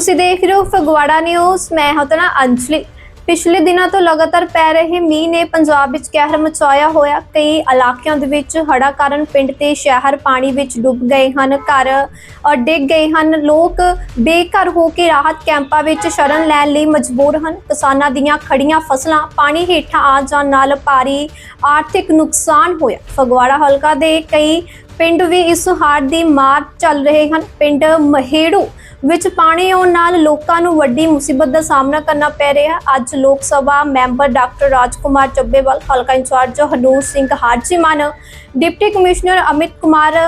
ਤੁਸੀਂ ਦੇਖ ਰਹੇ ਹੋ ਫਗਵਾੜਾ ਨਿਊਜ਼। ਮੈਂ ਹਾਂ ਤੁਹਾਡਾ ਅੰਜਲੀ। ਪਿਛਲੇ ਦਿਨਾਂ ਤੋਂ ਲਗਾਤਾਰ ਪੈ ਰਹੇ ਮੀਂਹ ਨੇ ਪੰਜਾਬ ਵਿੱਚ ਕਹਿਰ ਮਚਾਇਆ ਹੋਇਆ। ਕਈ ਇਲਾਕਿਆਂ ਦੇ ਵਿੱਚ ਹੜ੍ਹਾਂ ਕਾਰਨ ਪਿੰਡ ਤੇ ਸ਼ਹਿਰ ਪਾਣੀ ਵਿੱਚ ਡੁੱਬ ਗਏ ਹਨ। ਘਰ ਡਿੱਗ ਗਏ ਹਨ। ਲੋਕ ਬੇਘਰ ਹੋ ਕੇ ਰਾਹਤ ਕੈਂਪਾਂ ਵਿੱਚ ਸ਼ਰਨ ਲੈਣ ਲਈ ਮਜਬੂਰ ਹਨ। ਕਿਸਾਨਾਂ ਦੀਆਂ ਖੜੀਆਂ ਫਸਲਾਂ ਪਾਣੀ ਹੇਠਾਂ ਆ ਜਾਣ ਨਾਲ ਭਾਰੀ ਆਰਥਿਕ ਨੁਕਸਾਨ ਹੋਇਆ। ਫਗਵਾੜਾ ਹਲਕਾ ਦੇ ਕਈ ਪਿੰਡ ਵੀ ਇਸ ਹਾਰ ਦੀ ਮਾਰ ਚੱਲ ਰਹੇ ਹਨ। ਪਿੰਡ ਮਹੇੜੂ ਵਿੱਚ ਪਾਣੀ ਆਉਣ ਨਾਲ ਲੋਕਾਂ ਨੂੰ ਵੱਡੀ ਮੁਸੀਬਤ ਦਾ ਸਾਹਮਣਾ ਕਰਨਾ ਪੈ ਰਿਹਾ। ਅੱਜ ਲੋਕ ਸਭਾ ਮੈਂਬਰ ਡਾਕਟਰ ਰਾਜਕੁਮਾਰ ਚੱਬੇਵਾਲ ਹਲਕਾ in charge Hanur Singh Hajiman, deputy commissioner Amit Kumar,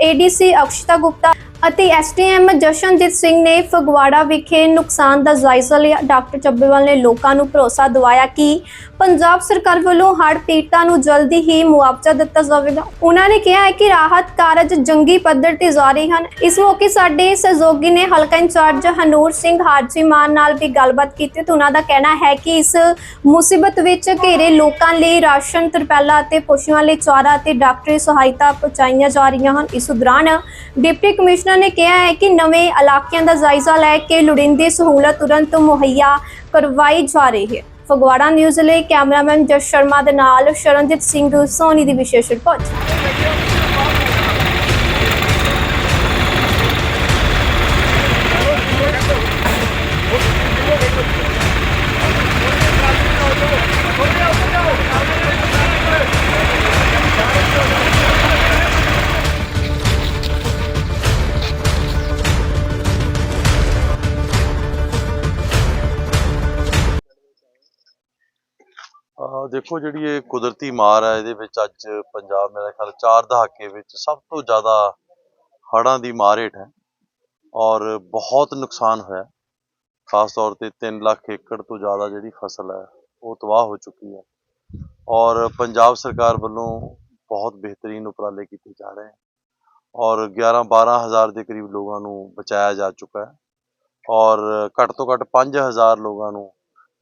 ADC Akshata Gupta ਅਤੇ ਐਸਟੀਐਮ ਜਸ਼ਨਜੀਤ ਸਿੰਘ ਨੇ ਫਗਵਾੜਾ ਵਿਖੇ ਨੁਕਸਾਨ ਦਾ ਜਾਇਜ਼ਾ ਲਿਆ। ਡਾਕਟਰ ਚੱਬੇਵਾਲ ਨੇ ਲੋਕਾਂ ਨੂੰ ਭਰੋਸਾ ਦਿਵਾਇਆ ਕਿ ਪੰਜਾਬ ਸਰਕਾਰ ਵੱਲੋਂ ਹੜ੍ਹ ਪੀੜਤਾਂ ਨੂੰ ਜਲਦੀ ਹੀ ਮੁਆਵਜ਼ਾ ਦਿੱਤਾ ਜਾਵੇਗਾ। ਉਹਨਾਂ ਨੇ ਕਿਹਾ ਹੈ ਕਿ ਰਾਹਤ ਕਾਰਜ ਜੰਗੀ ਪੱਧਰ ਤੇ ਜਾਰੀ ਹਨ। ਇਸ ਮੌਕੇ ਸਾਡੇ ਸਹਿਯੋਗੀ ਨੇ ਹਲਕਾ ਇੰਚਾਰਜ ਹਨੂਰ ਸਿੰਘ ਹਾਜੀ ਮਾਨ ਨਾਲ ਵੀ ਗੱਲਬਾਤ ਕੀਤੀ ਤੇ ਉਹਨਾਂ ਦਾ ਕਹਿਣਾ ਹੈ ਕਿ ਇਸ ਮੁਸੀਬਤ ਵਿੱਚ ਘੇਰੇ ਲੋਕਾਂ ਲਈ ਰਾਸ਼ਨ, ਤਰਪਾਲਾ ਅਤੇ ਪਸ਼ੂਆਂ ਲਈ ਚਾਰਾ ਅਤੇ ਡਾਕਟਰੀ ਸਹਾਇਤਾ ਪਹੁੰਚਾਈਆਂ ਜਾ ਰਹੀਆਂ ਹਨ। ਇਸ ਦੌਰਾਨ ਡਿਪਟੀ ਕਮਿਸ਼ਨਰ ਨੇ ਕਿਹਾ ਹੈ ਕਿ ਨਵੇਂ ਇਲਾਕਿਆਂ ਦਾ ਜਾਇਜ਼ਾ ਲੈ ਕੇ ਲੋੜੀਂਦੀ ਸਹੂਲਤ ਤੁਰੰਤ ਮੁਹੱਈਆ ਕਰਵਾਈ ਜਾ ਰਹੀ ਹੈ। ਫਗਵਾੜਾ ਨਿਊਜ਼ ਲਈ ਕੈਮਰਾਮੈਨ ਜਸ ਸ਼ਰਮਾ ਦੇ ਨਾਲ ਸ਼ਰਨਜੀਤ ਸਿੰਘ ਸੋਨੀ ਦੀ ਵਿਸ਼ੇਸ਼ ਰਿਪੋਰਟ। ਦੇਖੋ ਜਿਹੜੀ ਇਹ ਕੁਦਰਤੀ ਮਾਰ ਹੈ ਇਹਦੇ ਵਿੱਚ ਅੱਜ ਪੰਜਾਬ ਮੇਰੇ ਖਿਆਲ ਚਾਰ ਦਹਾਕੇ ਵਿੱਚ ਸਭ ਤੋਂ ਜ਼ਿਆਦਾ ਹੜ੍ਹਾਂ ਦੀ ਮਾਰ ਹੇਠ ਹੈ ਔਰ ਬਹੁਤ ਨੁਕਸਾਨ ਹੋਇਆ ਖਾਸ ਤੌਰ ਤੇ 3 ਲੱਖ ਏਕੜ ਤੋਂ ਜ਼ਿਆਦਾ ਜਿਹੜੀ ਫਸਲ ਹੈ, ਉਹ ਤਬਾਹ ਹੋ ਚੁੱਕੀ ਹੈ ਔਰ ਪੰਜਾਬ ਸਰਕਾਰ ਵੱਲੋਂ ਬਹੁਤ ਬਿਹਤਰੀਨ ਉਪਰਾਲੇ ਕੀਤੇ ਜਾ ਰਹੇ ਹਨ ਔਰ 11 12 ਹਜ਼ਾਰ ਦੇ ਕਰੀਬ ਲੋਕਾਂ ਨੂੰ ਬਚਾਇਆ ਜਾ ਚੁੱਕਾ ਹੈ ਔਰ ਘੱਟ ਤੋਂ ਘੱਟ 5000 ਲੋਕਾਂ ਨੂੰ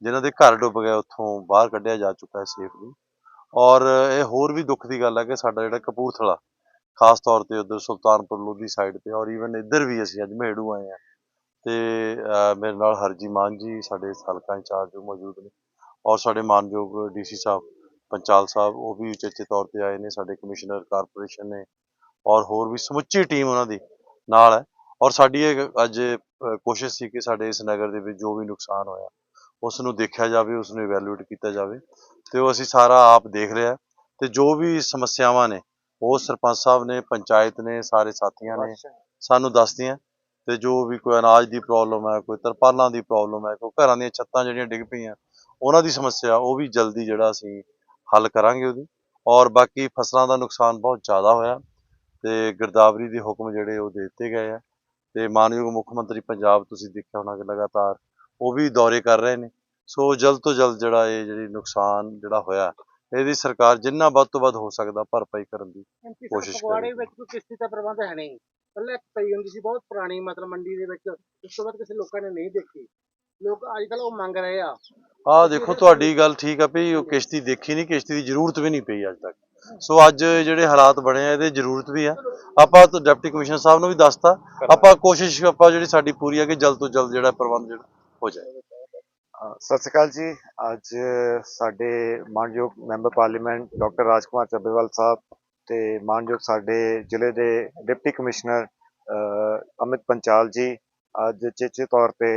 ਜਿਨ੍ਹਾਂ ਦੇ ਘਰ ਡੁੱਬ ਗਏ, ਉੱਥੋਂ ਬਾਹਰ ਕੱਢਿਆ ਜਾ ਚੁੱਕਾ ਹੈ ਸੇਫਲੀ ਔਰ ਇਹ ਹੋਰ ਵੀ ਦੁੱਖ ਦੀ ਗੱਲ ਹੈ ਕਿ ਸਾਡਾ ਜਿਹੜਾ ਕਪੂਰਥਲਾ, ਖਾਸ ਤੌਰ ਤੇ ਉਧਰ ਸੁਲਤਾਨਪੁਰ ਲੋਧੀ ਸਾਈਡ ਤੇ ਔਰ ਈਵਨ ਇੱਧਰ ਵੀ ਅਸੀਂ ਅੱਜ ਮਹੇੜੂ ਆਏ ਆ ਤੇ ਮੇਰੇ ਨਾਲ ਹਰਜੀ ਮਾਨ ਜੀ ਸਾਡੇ ਹਲਕਾ ਇੰਚਾਰਜ ਮੌਜੂਦ ਨੇ ਔਰ ਸਾਡੇ ਮਾਨਯੋਗ ਡੀਸੀ ਸਾਹਿਬ ਪੰਚਾਲ ਸਾਹਿਬ, ਉਹ ਵੀ ਉਚੇਚੇ ਤੌਰ ਤੇ ਆਏ ਨੇ, ਸਾਡੇ ਕਮਿਸ਼ਨਰ ਕਾਰਪੋਰੇਸ਼ਨ ਨੇ ਔਰ ਹੋਰ ਵੀ ਸਮੁੱਚੀ ਟੀਮ ਉਹਨਾਂ ਦੀ ਨਾਲ ਹੈ ਔਰ ਸਾਡੀ ਇਹ ਅੱਜ ਕੋਸ਼ਿਸ਼ ਸੀ ਕਿ ਸਾਡੇ ਇਸ ਨਗਰ ਦੇ ਵਿੱਚ ਜੋ ਵੀ ਨੁਕਸਾਨ ਹੋਇਆ ਉਸ ਨੂੰ ਦੇਖਿਆ ਜਾਵੇ ਉਸ ਨੂੰ ਇਵੈਲੂਏਟ ਕੀਤਾ ਜਾਵੇ ਤੇ ਉਹ ਅਸੀਂ ਸਾਰਾ ਆਪ ਦੇਖ ਰਿਹਾ ਤੇ ਜੋ ਵੀ ਸਮੱਸਿਆਵਾਂ ਨੇ ਉਹ ਸਰਪੰਚ ਸਾਹਿਬ ਨੇ ਪੰਚਾਇਤ ਨੇ ਸਾਰੇ ਸਾਥੀਆਂ ਨੇ ਸਾਨੂੰ ਦੱਸਦੀਆਂ ਤੇ ਜੋ ਵੀ ਕੋਈ ਅਨਾਜ ਦੀ ਪ੍ਰੋਬਲਮ ਹੈ ਕੋਈ ਤਰਪਾਲਾਂ ਦੀ ਪ੍ਰੋਬਲਮ ਹੈ ਕੋਈ ਘਰਾਂ ਦੀਆਂ ਛੱਤਾਂ ਜਿਹੜੀਆਂ ਡਿੱਗ ਪਈਆਂ ਉਹਨਾਂ ਦੀ ਸਮੱਸਿਆ ਉਹ ਵੀ ਜਲਦੀ ਜਿਹੜਾ ਅਸੀਂ ਹੱਲ ਕਰਾਂਗੇ ਉਹਦੀ। ਔਰ ਬਾਕੀ ਫਸਲਾਂ ਦਾ ਨੁਕਸਾਨ ਬਹੁਤ ਜ਼ਿਆਦਾ ਹੋਇਆ ਤੇ ਗਿਰਦਾਵਰੀ ਦੇ ਹੁਕਮ ਜਿਹੜੇ ਉਹ ਦੇ ਦਿੱਤੇ ਗਏ ਆ। ਤੇ ਮਾਨਯੋਗ ਮੁੱਖ ਮੰਤਰੀ ਪੰਜਾਬ ਤੁਸੀਂ ਦੇਖਿਆ ਹੋਣਾ ਕਿ ਲਗਾਤਾਰ ਉਹ ਵੀ ਦੌਰੇ ਕਰ ਰਹੇ ਨੇ। ਸੋ ਜਲਦ ਤੋਂ ਜਲਦ ਜਿਹੜਾ ਇਹ ਜਿਹੜੀ ਨੁਕਸਾਨ ਜਿਹੜਾ ਹੋਇਆ ਇਹਦੀ ਸਰਕਾਰ ਜਿੰਨਾ ਵੱਧ ਤੋਂ ਵੱਧ ਹੋ ਸਕਦਾ ਭਰਪਾਈ ਕਰਨ ਦੀ ਕੋਸ਼ਿਸ਼ ਸਾਹਿਬ ਫਗਵਾੜੇ। ਵਿੱਚ ਕੋਈ ਕਿਸ਼ਤੀ ਦਾ ਪ੍ਰਬੰਧ ਹੈ ਨਹੀਂ। ਪਹਿਲਾਂ ਪਈ ਹੁੰਦੀ ਸੀ ਬਹੁਤ ਪੁਰਾਣੀ ਮਤਲਬ ਮੰਡੀ ਦੇ ਵਿੱਚ। ਉਸ ਤੋਂ ਬਾਅਦ ਕਿਸੇ ਲੋਕਾਂ ਨੇ ਨਹੀਂ ਦੇਖੀ। ਲੋਕ ਅੱਜ ਕੱਲ ਉਹ ਮੰਗ ਰਹੇ ਆ। ਆਹ ਦੇਖੋ ਤੁਹਾਡੀ ਗੱਲ ਠੀਕ ਆ ਵੀ ਉਹ ਕਿਸ਼ਤੀ ਦੇਖੀ ਨਹੀਂ ਕਿਸ਼ਤੀ ਦੀ ਜ਼ਰੂਰਤ ਵੀ ਨਹੀਂ ਪਈ ਅੱਜ ਤੱਕ। ਸੋ ਅੱਜ ਜਿਹੜੇ ਹਾਲਾਤ ਬਣੇ ਆ ਇਹਦੇ ਜ਼ਰੂਰਤ ਵੀ ਆ। ਆਪਾਂ ਤਾਂ ਡਿਪਟੀ ਕਮਿਸ਼ਨਰ ਸਾਹਿਬ ਨੂੰ ਵੀ ਦੱਸਤਾ। ਆਪਾਂ ਕੋਸ਼ਿਸ਼ ਆਪਾਂ ਜਿਹੜੀ ਸਾਡੀ ਪੂਰੀ ਆ ਕਿ ਜਲਦ ਤੋਂ ਜਲਦ ਜਿਹੜਾ ਪ੍ਰਬੰਧ ਜਿਹੜਾ ਹੋ ਜਾਏ। ਸਤਿ ਸ਼੍ਰੀ ਅਕਾਲ ਜੀ। ਅੱਜ ਸਾਡੇ ਮਾਨਯੋਗ member parliament doctor Rajkumar Chabbewal Sahib ਤੇ ਮਾਨਯੋਗ ਸਾਡੇ ਜ਼ਿਲ੍ਹੇ ਦੇ ਡਿਪਟੀ ਕਮਿਸ਼ਨਰ ਅਮਿਤ ਪੰਚਾਲ ਜੀ ਅੱਜ ਚੇਚੇ ਤੌਰ ਤੇ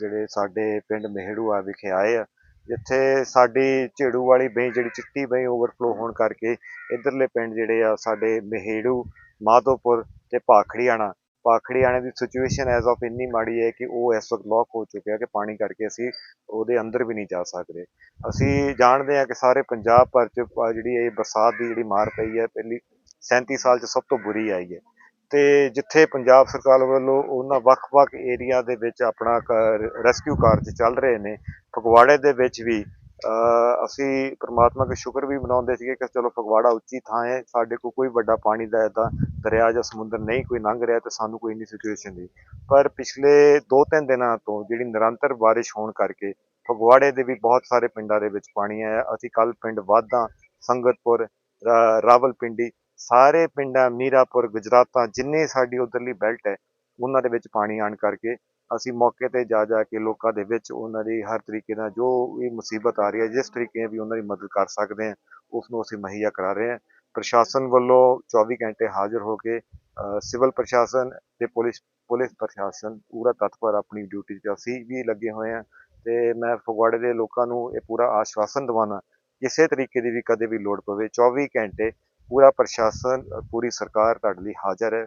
ਜਿਹੜੇ ਸਾਡੇ ਪਿੰਡ ਮਹਿੜੂ ਆ ਵਿਖੇ ਆਏ ਆ, ਜਿੱਥੇ ਸਾਡੀ ਝੇੜੂ ਵਾਲੀ ਬਈ ਜਿਹੜੀ ਚਿੱਟੀ ਬਈ ਓਵਰਫਲੋ ਹੋਣ ਕਰਕੇ ਇਧਰਲੇ ਪਿੰਡ ਜਿਹੜੇ ਆ ਸਾਡੇ ਮਹਿੜੂ, ਮਾਧੋਪੁਰ ਤੇ ਪਾਖੜੀ ਆਣੇ ਦੀ ਸਿਚੁਏਸ਼ਨ ਐਜ਼ ਆਫ ਇੰਨੀ ਮਾੜੀ ਹੈ ਕਿ ਉਹ ਇਸ ਵਕਤ ਲੌਕ ਹੋ ਚੁੱਕਿਆ ਕਿ ਪਾਣੀ ਕਰਕੇ ਅਸੀਂ ਉਹਦੇ ਅੰਦਰ ਵੀ ਨਹੀਂ ਜਾ ਸਕਦੇ। ਅਸੀਂ ਜਾਣਦੇ ਹਾਂ ਕਿ ਸਾਰੇ ਪੰਜਾਬ ਭਰ ਚ ਜਿਹੜੀ ਇਹ ਬਰਸਾਤ ਦੀ ਜਿਹੜੀ ਮਾਰ ਪਈ ਹੈ, ਪਹਿਲੀ 37 ਸਾਲ ਚ ਸਭ ਤੋਂ ਬੁਰੀ ਆਈ ਹੈ। ਤੇ ਜਿੱਥੇ ਪੰਜਾਬ ਸਰਕਾਰ ਵੱਲੋਂ ਉਹਨਾਂ ਵੱਖ-ਵੱਖ ਏਰੀਆ ਦੇ ਵਿੱਚ ਆਪਣਾ ਰੈਸਕਿਊ ਕਾਰਜ ਚੱਲ ਰਹੇ ਨੇ, ਫਗਵਾੜੇ ਦੇ ਵਿੱਚ ਵੀ ਅਸੀਂ ਪ੍ਰਮਾਤਮਾ ਦਾ ਸ਼ੁਕਰ ਵੀ ਮਨਾਉਂਦੇ ਸੀਗੇ ਕਿ ਚਲੋ ਫਗਵਾੜਾ ਉੱਚੀ ਥਾਂ ਹੈ, ਸਾਡੇ ਕੋਲ ਕੋਈ ਵੱਡਾ ਪਾਣੀ ਦਾ ਏਦਾਂ ਦਰਿਆ ਜਾਂ ਸਮੁੰਦਰ ਨਹੀਂ, ਕੋਈ ਲੰਘ ਰਿਹਾ ਤੇ ਸਾਨੂੰ ਕੋਈ ਨਹੀਂ ਸਿਚੁਏਸ਼ਨ ਦੀ ਪਰ ਪਿਛਲੇ 2-3 ਦਿਨਾਂ ਤੋਂ ਜਿਹੜੀ ਨਿਰੰਤਰ ਬਾਰਿਸ਼ ਹੋਣ ਕਰਕੇ ਫਗਵਾੜੇ ਦੇ ਵੀ ਬਹੁਤ ਸਾਰੇ ਪਿੰਡਾਂ ਦੇ ਵਿੱਚ ਪਾਣੀ ਆਇਆ। ਅਸੀਂ ਕੱਲ ਪਿੰਡ ਵਾਧਾ, ਸੰਗਤਪੁਰ, ਰਾ- ਰਾਵਲਪਿੰਡੀ, ਸਾਰੇ ਪਿੰਡਾਂ, ਮੀਰਾਪੁਰ, ਗੁਜਰਾਤਾਂ ਜਿੰਨੇ ਸਾਡੀ ਉਧਰਲੀ ਬੈਲਟ ਹੈ, ਉਹਨਾਂ ਦੇ ਵਿੱਚ ਪਾਣੀ ਆਣ ਕਰਕੇ ਅਸੀਂ ਮੌਕੇ ਤੇ ਜਾ ਜਾ ਕੇ ਲੋਕਾਂ ਦੇ ਵਿੱਚ ਉਹਨਾਂ ਦੀ ਹਰ ਤਰੀਕੇ ਨਾਲ ਜੋ ਵੀ ਮੁਸੀਬਤ ਆ ਰਹੀ ਹੈ, ਜਿਸ ਤਰੀਕੇ ਵੀ ਉਹਨਾਂ ਦੀ ਮਦਦ ਕਰ ਸਕਦੇ ਹਾਂ ਉਸ ਨੂੰ ਅਸੀਂ ਮੁਹੱਈਆ ਕਰਾ ਰਹੇ ਹਾਂ। ਪ੍ਰਸ਼ਾਸਨ ਵੱਲੋਂ 24 ਘੰਟੇ ਹਾਜ਼ਰ ਹੋ ਕੇ ਸਿਵਲ ਪ੍ਰਸ਼ਾਸਨ ਤੇ ਪੁਲਿਸ ਪੁਲਿਸ ਪ੍ਰਸ਼ਾਸਨ ਪੂਰਾ ਤਤਪਰ ਆਪਣੀ ਡਿਊਟੀ 'ਤੇ ਅਸੀਂ ਵੀ ਲੱਗੇ ਹੋਏ ਹਾਂ ਤੇ ਮੈਂ ਫਗਵਾੜੇ ਦੇ ਲੋਕਾਂ ਨੂੰ ਇਹ ਪੂਰਾ ਆਸ਼ਵਾਸਨ ਦਿਵਾਉਣਾ ਕਿਸੇ ਤਰੀਕੇ ਦੀ ਵੀ ਕਦੇ ਵੀ ਲੋੜ ਪਵੇ 24 ਘੰਟੇ ਪੂਰਾ ਪ੍ਰਸ਼ਾਸਨ ਪੂਰੀ ਸਰਕਾਰ ਤੁਹਾਡੇ ਲਈ ਹਾਜ਼ਰ ਹੈ।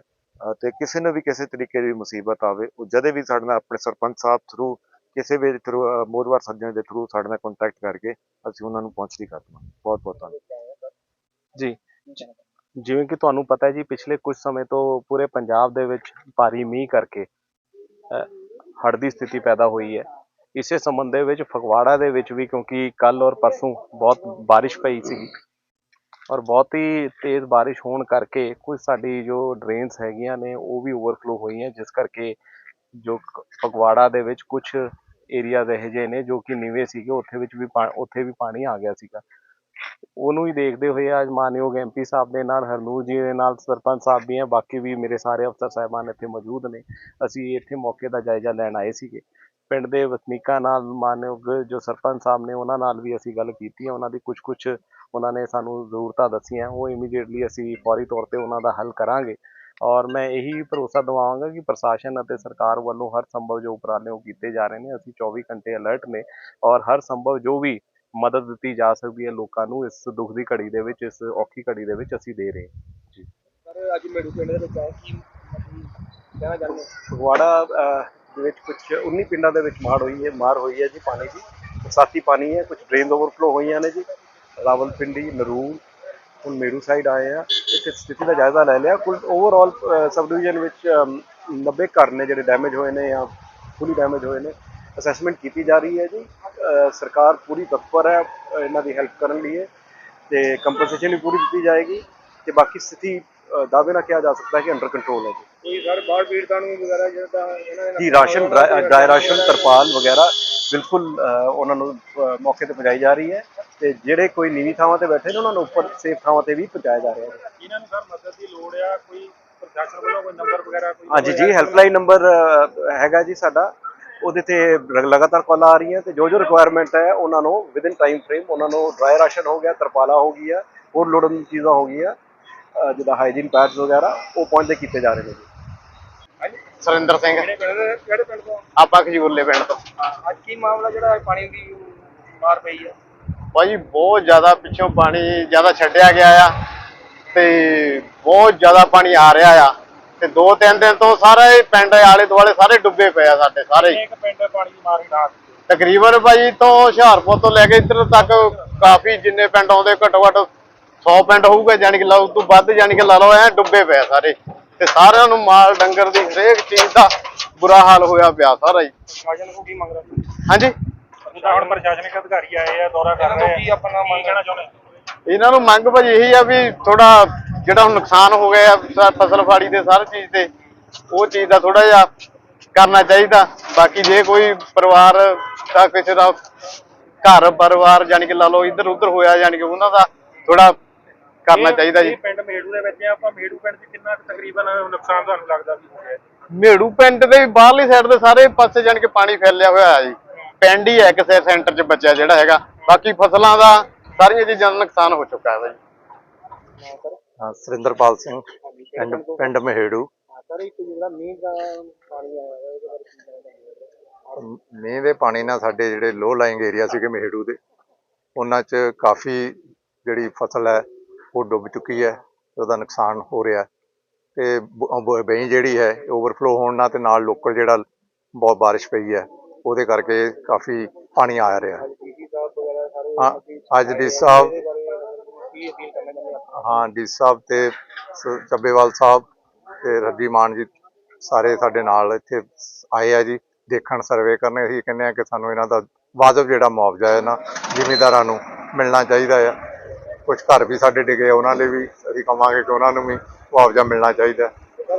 ਤੇ ਕਿਸੇ ਨੂੰ ਵੀ ਕਿਸੇ ਤਰੀਕੇ ਦੀ ਮੁਸੀਬਤ ਆਵੇ, ਉਹ ਜਦੇ ਵੀ ਸਾਡੇ ਨਾਲ ਆਪਣੇ ਸਰਪੰਚ ਸਾਹਿਬ ਥਰੂ ਕਿਸੇ ਵੀ ਥਰੂ ਮੋਦਵਾਰ ਸੱਜਣ ਦੇ ਥਰੂ ਸਾਡੇ ਨਾਲ ਕੰਟੈਕਟ ਕਰਕੇ ਅਸੀਂ ਉਹਨਾਂ ਨੂੰ ਪਹੁੰਚਦੀ ਕਰ ਦਵਾਂਗੇ। ਬਹੁਤ ਬਹੁਤ ਧੰਨਵਾਦ। ਜੀ। ਜਿਵੇਂ ਕਿ ਤੁਹਾਨੂੰ ਪਤਾ ਹੈ ਜੀ, ਪਿਛਲੇ ਕੁਝ ਸਮੇਂ ਤੋਂ ਪੂਰੇ ਪੰਜਾਬ ਦੇ ਵਿੱਚ ਭਾਰੀ ਮੀਂਹ ਕਰਕੇ ਹੜ੍ਹ ਦੀ ਸਥਿਤੀ ਪੈਦਾ ਹੋਈ ਹੈ। ਇਸੇ ਸੰਬੰਧ ਦੇ ਵਿੱਚ ਫਗਵਾੜਾ ਦੇ ਵਿੱਚ ਵੀ ਕਿਉਂਕਿ ਕੱਲ ਔਰ ਪਰਸੋਂ ਬਹੁਤ ਬਾਰਿਸ਼ ਪਈ ਸੀ ਔਰ ਬਹੁਤ ਹੀ ਤੇਜ਼ ਬਾਰਿਸ਼ ਹੋਣ ਕਰਕੇ ਕੁਝ ਸਾਡੀ ਜੋ ਡਰੇਨਸ ਹੈਗੀਆਂ ਨੇ, ਉਹ ਵੀ ਓਵਰਫਲੋ ਹੋਈਆਂ, ਜਿਸ ਕਰਕੇ ਜੋ ਕ- ਫਗਵਾੜਾ ਦੇ ਵਿੱਚ ਕੁਝ ਏਰੀਆਜ਼ ਇਹੋ ਜਿਹੇ ਨੇ ਜੋ ਕਿ ਨੀਵੇਂ ਸੀਗੇ, ਉੱਥੇ ਵਿੱਚ ਵੀ ਪਾ- ਉੱਥੇ ਵੀ ਪਾਣੀ ਆ ਗਿਆ ਸੀਗਾ। ਉਹਨੂੰ ਹੀ ਦੇਖਦੇ ਹੋਏ ਅੱਜ ਮਾਨਯੋਗ ਐਮਪੀ ਸਾਹਿਬ ਦੇ ਨਾਲ, ਹਰਨੂਰ ਜੀ ਦੇ ਨਾਲ, ਸਰਪੰਚ ਸਾਹਿਬ ਵੀ ਹੈ, ਬਾਕੀ ਵੀ ਮੇਰੇ ਸਾਰੇ ਅਫਸਰ ਸਾਹਿਬਾਨ ਇੱਥੇ ਮੌਜੂਦ ਨੇ। ਅਸੀਂ ਇੱਥੇ ਮੌਕੇ ਦਾ ਜਾਇਜ਼ਾ ਲੈਣ ਆਏ ਸੀਗੇ। ਪਿੰਡ ਦੇ ਵਸਨੀਕਾਂ ਨਾਲ ਮਾਨਯੋਗ ਜੋ ਸਰਪੰਚ ਸਾਹਿਬ ਨੇ, ਉਹਨਾਂ ਨਾਲ ਵੀ ਅਸੀਂ ਗੱਲ ਕੀਤੀ ਹੈ, ਉਹਨਾਂ ਦੀ ਕੁਝ ਕੁਝ ਉਹਨਾਂ ਨੇ ਸਾਨੂੰ ਜ਼ਰੂਰਤਾਂ ਦੱਸੀਆਂ ਉਹ ਇਮੀਡੀਏਟਲੀ ਅਸੀਂ ਫੌਰੀ ਤੌਰ ਤੇ ਉਹਨਾਂ ਦਾ ਹੱਲ ਕਰਾਂਗੇ। ਔਰ ਮੈਂ ਇਹੀ ਭਰੋਸਾ ਦਿਵਾਵਾਂਗਾ ਕਿ ਪ੍ਰਸ਼ਾਸਨ ਅਤੇ ਸਰਕਾਰ ਵੱਲੋਂ ਹਰ ਸੰਭਵ ਜੋ ਉਪਰਾਲੇ ਉਹ ਕੀਤੇ ਜਾ ਰਹੇ ਨੇ ਅਸੀਂ 24 ਘੰਟੇ ਅਲਰਟ ਨੇ ਔਰ ਹਰ ਸੰਭਵ ਜੋ ਵੀ ਮਦਦ ਦਿੱਤੀ ਜਾ ਸਕਦੀ ਹੈ ਲੋਕਾਂ ਨੂੰ ਇਸ ਦੁੱਖ ਦੀ ਘੜੀ ਦੇ ਵਿੱਚ ਇਸ ਔਖੀ ਘੜੀ ਦੇ ਵਿੱਚ ਅਸੀਂ ਦੇ ਰਹੇ ਹਾਂ। ਸਰ ਅੱਜ ਮੇੜੂ ਪਿੰਡ ਦੇ ਵਿੱਚ ਆਏ ਕੀ ਕਹਿਣਾ ਚਾਹੁੰਦੇ ਫਗਵਾੜਾ ਅਹ, ਦੇ ਵਿੱਚ ਕੁਝ 19 ਪਿੰਡਾਂ ਦੇ ਵਿੱਚ ਮਾਰ ਹੋਈ ਹੈ ਮਾਰ ਹੋਈ ਹੈ ਜੀ ਪਾਣੀ ਦੀ। ਬਰਸਾਤੀ ਪਾਣੀ ਹੈ ਕੁਝ ਡਰੇਨ ਓਵਰਫਲੋ ਹੋਈਆਂ ਨੇ ਜੀ। ਰਾਵਲਪਿੰਡੀ ਨਰੂਰ ਹੁਣ ਮੇਰੂ ਸਾਈਡ ਆਏ ਆ। ਇੱਥੇ ਸਥਿਤੀ ਦਾ ਜਾਇਜ਼ਾ ਲੈ ਲਿਆ। ਕੁੱਲ ਓਵਰਆਲ ਸਬ ਡਿਵੀਜ਼ਨ ਵਿੱਚ ਅਮ, 90 ਘਰ ਨੇ ਜਿਹੜੇ ਡੈਮੇਜ ਹੋਏ ਨੇ ਜਾਂ ਫੁੱਲੀ ਡੈਮੇਜ ਹੋਏ ਨੇ। ਅਸੈਸਮੈਂਟ ਕੀਤੀ ਜਾ ਰਹੀ ਹੈ ਜੀ। ਸਰਕਾਰ ਪੂਰੀ ਤਤਪਰ ਹੈ ਇਹਨਾਂ ਦੀ ਹੈਲਪ ਕਰਨ ਲਈ। ਤੇ ਕੰਪਨਸੇਸ਼ਨ ਵੀ ਪੂਰੀ ਦਿੱਤੀ ਜਾਏਗੀ। ਤੇ ਬਾਕੀ ਸਥਿਤੀ ਦਾਅਵੇ ਨਾਲ ਕਿਹਾ ਜਾ ਸਕਦਾ ਹੈ ਕਿ ਅੰਡਰ ਕੰਟਰੋਲ ਹੈ ਜੀ। ਸਰ ਬਾਹਰ ਪੀੜਤਾਂ ਨੂੰ ਵਗੈਰਾ ਜਿਹੜਾ ਇਹਨਾਂ ਦੇ ਜੀ ਰਾਸ਼ਨ ਡਰਾ- ਡਰਾਈ ਰਾਸ਼ਨ ਤਰਪਾਲ ਵਗੈਰਾ ਬਿਲਕੁਲ ਉਹਨਾਂ ਨੂੰ ਮੌਕੇ ਤੇ ਪਹੁੰਚਾਈ ਜਾ ਰਹੀ ਹੈ। ਤੇ ਜਿਹੜੇ ਕੋਈ ਨੀਵੀਂ ਥਾਵਾਂ ਤੇ ਬੈਠੇ ਨੇ ਉਹਨਾਂ ਨੂੰ ਉੱਪਰ ਸੇਫ ਥਾਵਾਂ ਤੇ ਵੀ ਪਹੁੰਚਾਇਆ ਜਾ ਰਿਹਾ ਹੈ। ਇਹਨਾਂ ਨੂੰ ਸਰ ਮਦਦ ਦੀ ਲੋੜ ਆ ਕੋਈ ਪ੍ਰਸ਼ਾਸਨ ਵੱਲੋਂ ਕੋਈ ਨੰਬਰ ਵਗੈਰਾ ਕੋਈ ਹਾਂਜੀ ਜੀ ਹੈਲਪਲਾਈਨ ਨੰਬਰ ਹੈਗਾ ਜੀ ਸਾਡਾ। ਉਹਦੇ ਤੇ ਲਗਾਤਾਰ ਕਾਲਾਂ ਆ ਰਹੀਆਂ ਤੇ ਜੋ ਜੋ ਰਿਕੁਆਇਰਮੈਂਟ ਹੈ ਉਹਨਾਂ ਨੂੰ ਵਿਦਿਨ ਟਾਈਮ ਫਰੇਮ ਉਹਨਾਂ ਨੂੰ ਡਰਾਈ ਰਾਸ਼ਨ ਹੋ ਗਿਆ ਤਰਪਾਲਾ ਹੋ ਗਈਆਂ ਹੋਰ ਲੋੜਨ ਚੀਜ਼ਾਂ ਹੋ ਗਈਆਂ ਜਿੱਦਾਂ ਹਾਈਜੀਨ ਪੈਡਸ ਵਗੈਰਾ ਉਹ ਪਹੁੰਚਦੇ ਕੀਤੇ ਜਾ ਰਹੇ ਨੇ ਜੀ। ਸੁਰਿੰਦਰ ਸਿੰਘ। ਕਿਹੜੇ ਪਿੰਡ ਦੇ ਕਿਹੜੇ ਪਿੰਡ ਤੋਂ? ਆਪਾਂ ਖਜੂਰਲੇ ਪਿੰਡ ਤੋਂ। ਅੱਜ ਕੀ ਮਾਮਲਾ ਜਿਹੜਾ ਪਾਣੀ ਦੀ ਮਾਰ ਪਈ ਆ? ਭਾਜੀ ਬਹੁਤ ਜ਼ਿਆਦਾ ਪਿੱਛੋਂ ਪਾਣੀ ਜ਼ਿਆਦਾ ਛੱਡਿਆ ਗਿਆ ਆ ਤੇ ਬਹੁਤ ਜ਼ਿਆਦਾ ਪਾਣੀ ਆ ਰਿਹਾ ਆ ਤੇ ਦੋ ਤਿੰਨ ਦਿਨ ਤੋਂ ਸਾਰੇ ਪਿੰਡ ਆਲੇ ਦੁਆਲੇ ਸਾਰੇ ਡੁੱਬੇ ਪਏ ਆ ਸਾਡੇ ਸਾਰੇ। ਇੱਕ ਪਿੰਡ ਪਾਣੀ ਮਾਰ ਹਟਾ ਤਕਰੀਬਨ ਭਾਜੀ ਤੋਂ ਹੁਸ਼ਿਆਰਪੁਰ ਤੋਂ ਲੈ ਕੇ ਇੱਧਰ ਤੱਕ ਕਾਫੀ ਜਿੰਨੇ ਪਿੰਡ ਆਉਂਦੇ ਘੱਟੋ ਘੱਟ 100 ਪਿੰਡ ਹੋਊਗਾ ਜਾਣੀ ਕਿ ਲਾ ਉਸ ਤੋਂ ਵੱਧ ਜਾਣੀ ਕਿ ਲਾ ਲਓ ਐ ਡੁੱਬੇ ਪਏ ਸਾਰੇ। ਤੇ ਸਾਰਿਆਂ ਨੂੰ ਮਾਲ ਡੰਗਰ ਦੀ ਹਰੇਕ ਚੀਜ਼ ਦਾ ਬੁਰਾ ਹਾਲ ਹੋਇਆ ਪਿਆ ਸਾਰਾ ਹੀ? ਹਾਂਜੀ? ਹੁਣ ਪ੍ਰਸ਼ਾਸਨਿਕ ਅਧਿਕਾਰੀ ਆਏ ਆ ਦੌਰਾ ਕਰ ਰਹੇ ਆ। ਕੀ ਆਪਣਾ ਮੰਗ ਕਹਿਣਾ ਚਾਹੁੰਦੇ? ਇਹਨਾਂ ਨੂੰ ਮੰਗ ਭਾਜੀ ਇਹੀ ਆ ਵੀ ਥੋੜਾ ਜਿਹੜਾ ਹੁਣ ਨੁਕਸਾਨ ਹੋ ਗਿਆ ਆ ਫਸਲ ਫਾੜੀ ਤੇ ਸਾਰੀ ਚੀਜ਼ ਤੇ ਉਹ ਚੀਜ਼ ਦਾ ਥੋੜਾ ਜਿਹਾ ਕਰਨਾ ਚਾਹੀਦਾ। ਬਾਕੀ ਜੇ ਕੋਈ ਪਰਿਵਾਰ ਦਾ ਕਿਸੇ ਦਾ ਘਰ ਪਰਿਵਾਰ ਜਾਨੀ ਕਿ ਲਾ ਲਓ ਇੱਧਰ ਉੱਧਰ ਹੋਇਆ ਜਾਨੀ ਕਿ ਉਹਨਾਂ ਦਾ ਥੋੜਾ ਕਰਨਾ ਚਾਹੀਦਾ ਜੀ। ਪਿੰਡ ਮੇੜੂ ਦੇ ਵਿੱਚ ਆ, ਆਪਾਂ ਮੇੜੂ ਪਿੰਡ 'ਚ ਕਿੰਨਾ ਤਕਰੀਬਨ ਨੁਕਸਾਨ ਤੁਹਾਨੂੰ ਲੱਗਦਾ ਵੀ ਹੋ ਗਿਆ ਮੇੜੂ ਪਿੰਡ ਦੇ ਬਾਹਰਲੀ ਸਾਈਡ ਦੇ ਸਾਰੇ ਪਾਸੇ ਜਾਨੀ ਕਿ ਪਾਣੀ ਫੈਲਿਆ ਹੋਇਆ ਹੈ ਜੀ। ਪਿੰਡ ਹੀ ਹੈ ਕਿਸੇ ਸੈਂਟਰ 'ਚ ਬਚਿਆ ਜਿਹੜਾ ਹੈਗਾ। ਬਾਕੀ ਫਸਲਾਂ ਦਾ ਸਾਰੀਆਂ ਚੀਜ਼ਾਂ ਦਾ ਨੁਕਸਾਨ ਹੋ ਚੁੱਕਾ ਹੈ ਜੀ ਹਾਂ ਸੁਰਿੰਦਰਪਾਲ ਸਿੰਘ ਪਿੰਡ ਪਿੰਡ ਮਹੇੜੂ। ਸਰ ਇੱਕ ਜਿਹੜਾ ਮੀਂਹ ਦਾ ਪਾਣੀ ਆਇਆ ਹੋਇਆ ਇਹਦੇ ਬਾਰੇ ਕੀ ਕਹਿਣਾ ਚਾਹੁੰਦੇ ਹੋ ਮੀਂਹ ਦੇ ਪਾਣੀ ਨਾਲ ਸਾਡੇ ਜਿਹੜੇ ਲੋ ਲਾਇੰਗ ਏਰੀਆ ਸੀਗੇ ਮਹੇੜੂ ਦੇ ਉਹਨਾਂ 'ਚ ਕਾਫੀ ਜਿਹੜੀ ਫਸਲ ਹੈ ਉਹ ਡੁੱਬ ਚੁੱਕੀ ਹੈ ਉਹਦਾ ਨੁਕਸਾਨ ਹੋ ਰਿਹਾ ਹੈ। ਤੇ ਬਈ ਜਿਹੜੀ ਹੈ ਓਵਰਫਲੋ ਹੋਣ ਨਾਲ ਤੇ ਨਾਲ ਲੋਕਲ ਜਿਹੜਾ ਬਹੁਤ ਬਾਰਿਸ਼ ਪਈ ਹੈ। ਉਹਦੇ ਕਰਕੇ ਕਾਫੀ ਪਾਣੀ ਆ ਰਿਹਾ। ਹੈ ਅੱਜ ਡੀ ਸਾਹਿਬ ਹਾਂ ਡੀ ਸਾਹਿਬ ਤੇ ਚੱਬੇਵਾਲ ਸਾਹਿਬ ਤੇ ਰੱਜੀ ਮਾਨ ਜੀ ਸਾਰੇ ਸਾਡੇ ਨਾਲ ਇੱਥੇ ਆਏ ਆ ਜੀ ਦੇਖਣ ਸਰਵੇ ਕਰਨ। ਅਸੀਂ ਕਹਿੰਦੇ ਆ ਕਿ ਸਾਨੂੰ ਇਹਨਾਂ ਦਾ ਵਾਜਬ ਜਿਹੜਾ ਮੁਆਵਜ਼ਾ ਹੈ ਨਾ ਜ਼ਿਮੀਂਦਾਰਾਂ ਨੂੰ ਮਿਲਣਾ ਚਾਹੀਦਾ ਆ। ਕੁਝ ਘਰ ਵੀ ਸਾਡੇ ਡਿੱਗੇ ਆ, ਉਹਨਾਂ ਲਈ ਵੀ ਅਸੀਂ ਕਵਾਂਗੇ ਕਿ ਉਹਨਾਂ ਨੂੰ ਵੀ ਮੁਆਵਜ਼ਾ ਮਿਲਣਾ ਚਾਹੀਦਾ।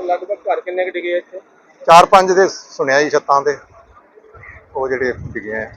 ਲਗਭਗ ਘਰ ਕਿੰਨੇ ਕੁ ਡਿਗੇ ਇੱਥੇ? ਚਾਰ ਪੰਜ ਦੇ ਸੁਣਿਆ ਜੀ ਛੱਤਾਂ ਤੇ। ਉਹ ਜਿਹੜੇ ਡਿੱਗੇ ਆ